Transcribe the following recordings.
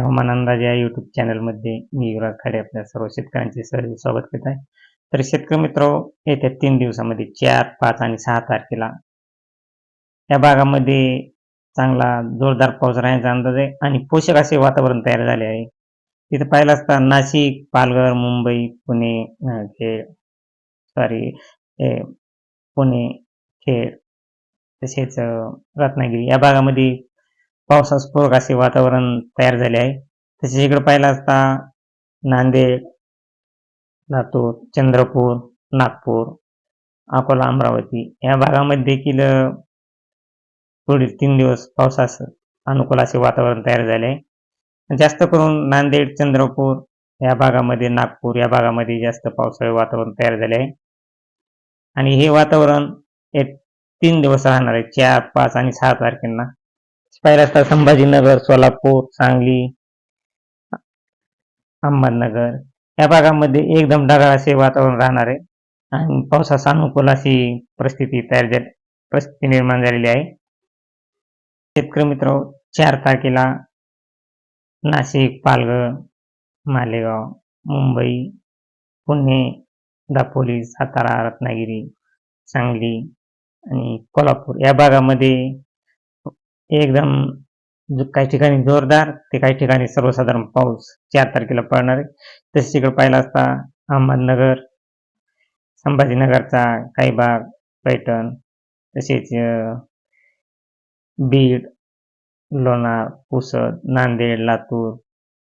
हवामान अंदाज या युट्यूब चॅनलमध्ये मी युवराज खाडे आपल्या सर्व शेतकऱ्यांचे सर्व स्वागत करत आहे. तर शेतकरी मित्र येत्या तीन दिवसामध्ये चार पाच आणि सहा तारखेला या भागामध्ये चांगला जोरदार पाऊस राहण्याचा अंदाज आहे आणि पोषक असे वातावरण तयार झाले आहे. तिथं पाहिलं असता नाशिक पालघर मुंबई पुणे खेळ खेड सॉरी पुणे खेड तसेच रत्नागिरी या भागामध्ये पावसास्पूरक असे वातावरण तयार झाले आहे. तसेच इकडे पाहिलं असता नांदेड लातूर चंद्रपूर नागपूर अकोला अमरावती या भागामध्ये देखील पुढील तीन दिवस पावसास अनुकूल असे वातावरण तयार झाले आहे. जास्त करून नांदेड चंद्रपूर या भागामध्ये नागपूर या भागामध्ये जास्त पावसाळी वातावरण तयार झाले आहे. आणि हे वातावरण एक तीन दिवस राहणार आहे चार पाच आणि सहा तारखेंना. पाहिलं असता संभाजीनगर सोलापूर सांगली अहमदनगर. या भागामध्ये एकदम ढगाळ असे वातावरण राहणार आहे. आणि पावसास अनुकूल अशी परिस्थिती तयार झाली परिस्थिती निर्माण झालेली आहे. शेतकरी मित्र चार तारखेला नाशिक पालघर मालेगाव मुंबई पुणे दापोली सातारा रत्नागिरी सांगली आणि कोल्हापूर या भागामध्ये एकदम काही ठिकाणी जोरदार ते काही ठिकाणी सर्वसाधारण पाऊस चार तारखेला पडणार आहे. तसेच इकडे पाहिला असता अहमदनगर संभाजीनगरचा काही भाग पैठण तसेच बीड लोणार पुसद नांदेड लातूर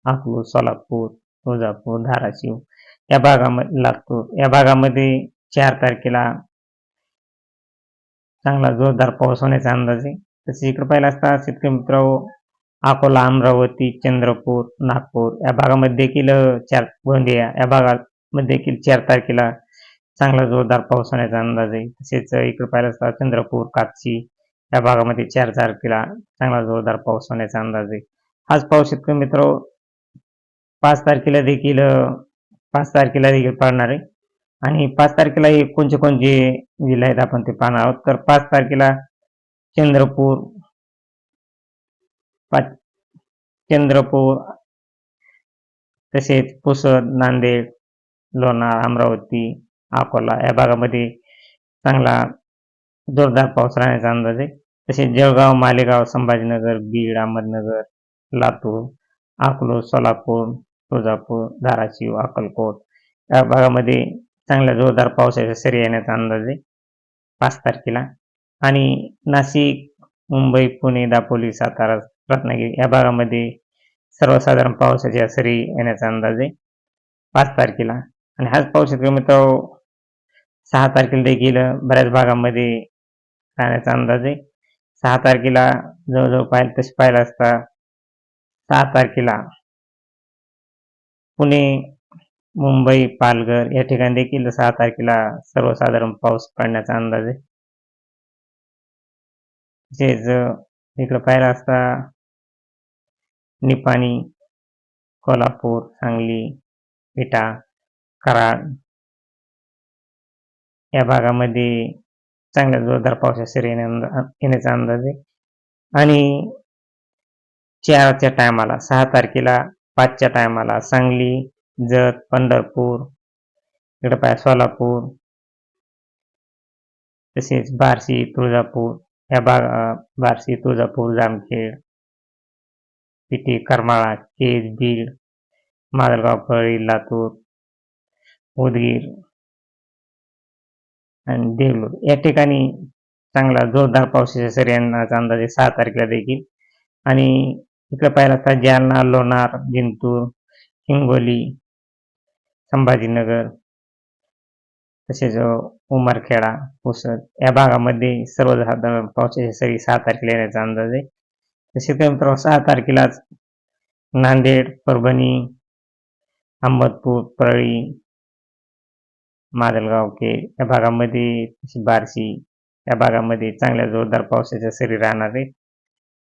अकलूर सोलापूर तुळजापूर धाराशिव या भागामध्ये लातूर या भागामध्ये चार तारखेला चांगला जोरदार पाऊस होण्याचा अंदाज आहे. तसेच इकडे पाहिलं असता शेतकरी मित्र अकोला अमरावती चंद्रपूर नागपूर या भागामध्ये देखील चार गोंदिया या भागामध्ये देखील चार तारखेला चांगला जोरदार पाऊस होण्याचा अंदाज आहे. तसेच इकडं इकडे पाहिलं असता चंद्रपूर कापशी या भागामध्ये चार तारखेला चांगला जोरदार पाऊस होण्याचा अंदाज आहे. हाच पाऊस शेतकरी मित्र पाच तारखेला देखील पाच तारखेला देखील पडणार आहे. आणि पाच तारखेला कोणते कोणते जिल्हे आहेत आपण ते पाहणार आहोत. तर पाच तारखेला चंद्रपूर पाच चंद्रपूर तसेच पुसद नांदेड लोणार अमरावती अकोला या भागामध्ये चांगला जोरदार पाऊस राहण्याचा अंदाज आहे. तसेच जळगाव मालेगाव संभाजीनगर बीड अहमदनगर लातूर अकलूर सोलापूर तुळजापूर धाराशिव अक्कलकोट या भागामध्ये चांगल्या जोरदार पावसाच्या सरी येण्याचा अंदाज आहे. पाच तारखेला आणि नाशिक मुंबई पुणे दापोली सातारा रत्नागिरी या भागामध्ये सर्वसाधारण पावसाच्या सरी येण्याचा अंदाज आहे. पाच तारखेला. आणि हाच पाऊस शेतकरी मित्र सहा तारखेला देखील बऱ्याच भागामध्ये राहण्याचा अंदाज आहे. सहा तारखेला जवळजवळ पाहिलं तसे पाहिलं असता सहा तारखेला पुणे मुंबई पालघर या ठिकाणी देखील सहा तारखेला सर्वसाधारण पाऊस पडण्याचा अंदाज आहे. तसेच इकडं पाहिलं असता निपाणी कोल्हापूर सांगली विटा कराड या भागामध्ये चांगल्या जोरदार पावसा सरी येण्याचा अंदाज आहे. आणि चारच्या टायमाला सहा तारखेला पाचच्या टायमाला सांगली जत पंढरपूर इकडं पाय सोलापूर तसेच बार्शी तुळजापूर या भाग बार्शी तुळजापूर जामखेड पिटी करमाळा केज बीड माजलगाव कळी लातूर उदगीर आणि देवलूर या ठिकाणी चांगला जोरदार पावसाच्या सरी येण्याचा अंदाजे सहा तारखेला देखील. आणि इकडे पाहिलं असता जालना लोणार जिंतूर हिंगोली संभाजीनगर तसेच उमरखेडा पुसद या भागामध्ये सर्वसाधारण पावसाच्या सरी सहा तारखेला येण्याचा अंदाज आहे. तसेच मित्रांनो सहा तारखेलाच नांदेड परभणी अहमदपूर परळी मादलगाव के या भागामध्ये तसेच बार्शी या भागामध्ये चांगल्या जोरदार पावसाच्या सरी राहणार आहेत.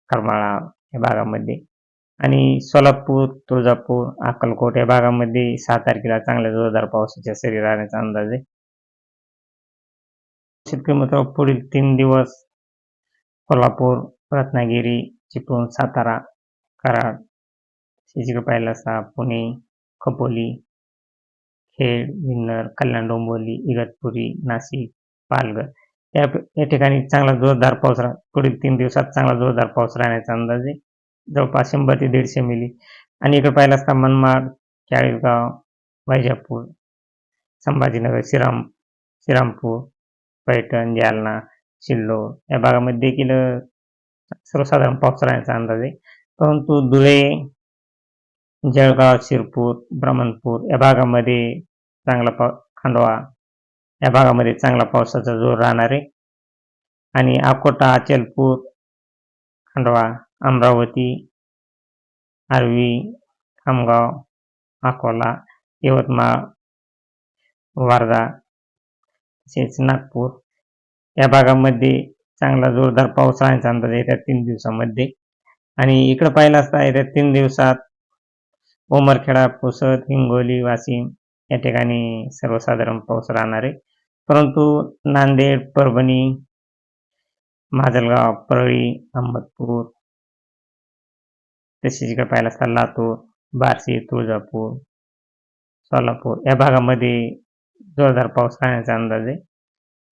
करमाळा या भागामध्ये आणि सोलापूर तुळजापूर अक्कलकोट या भागामध्ये सहा तारखेला चांगल्या जोरदार पावसाच्या सरी राहण्याचा अंदाज आहे. शेतकरी मित्र पुढील तीन दिवस कोल्हापूर रत्नागिरी चिपळूण सातारा कराड इकडे पाहिलं असता पुणे खपोली खेड जुन्नर कल्याण डोंबिवली इगतपुरी नाशिक पालघर. या या ठिकाणी चांगला जोरदार पाऊस राह पुढील तीन दिवसात चांगला जोरदार पाऊस राहण्याचा अंदाज आहे. जवळपास शंभर ते दीडशे मिली. आणि इकडे पाहिलं असता मनमाड चाळीसगाव वैजापूर संभाजीनगर श्रीराम श्रीरामपूर पैठण जालना सिल्लोड या भागामध्ये देखील सर्वसाधारण पाऊस राहण्याचा अंदाज आहे. परंतु धुळे जळगाव शिरपूर ब्रह्मणपूर या भागामध्ये चांगला पाऊ खांडवा या भागामध्ये चांगला पावसाचा जोर राहणार आहे. आणि अकोटा अचलपूर खांडवा अमरावती आर्वी खामगाव अकोला यवतमाळ वारदा तसेच नागपूर या भागामध्ये चांगला जोरदार पाऊस राहण्याचा अंदाज येत्या तीन दिवसामध्ये. आणि इकडं पाहिलं असता येत्या तीन दिवसात उमरखेडा पुसद हिंगोली वाशिम या ठिकाणी सर्वसाधारण पाऊस राहणार आहे. परंतु नांदेड परभणी माजलगाव परळी अहमदपूर तसेच इकडे पाहिलं असता लातूर बार्शी तुळजापूर सोलापूर या भागामध्ये जोरदार पाऊस राहण्याचा अंदाज. आहे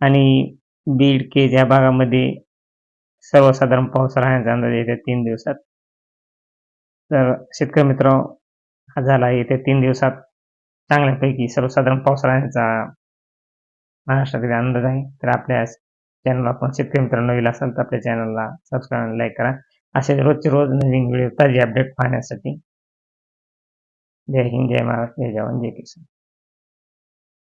आणि बीड केज या भागामध्ये सर्वसाधारण पाऊस राहण्याचा अंदाज येत्या तीन दिवसात. तर शेतकरी मित्र हा झाला येत्या तीन दिवसात चांगल्यापैकी सर्वसाधारण पाऊस राहण्याचा महाराष्ट्रातील अंदाज आहे. तर आपल्या चॅनल आपण शेतकरी मित्र नवीन असाल तर आपल्या चॅनलला सबस्क्राईब आणि लाईक करा. असे रोजचे रोज नवीन व्हिडिओ ताजी अपडेट पाहण्यासाठी. जय हिंद जय महाराष्ट्र जय जवान जय किसान.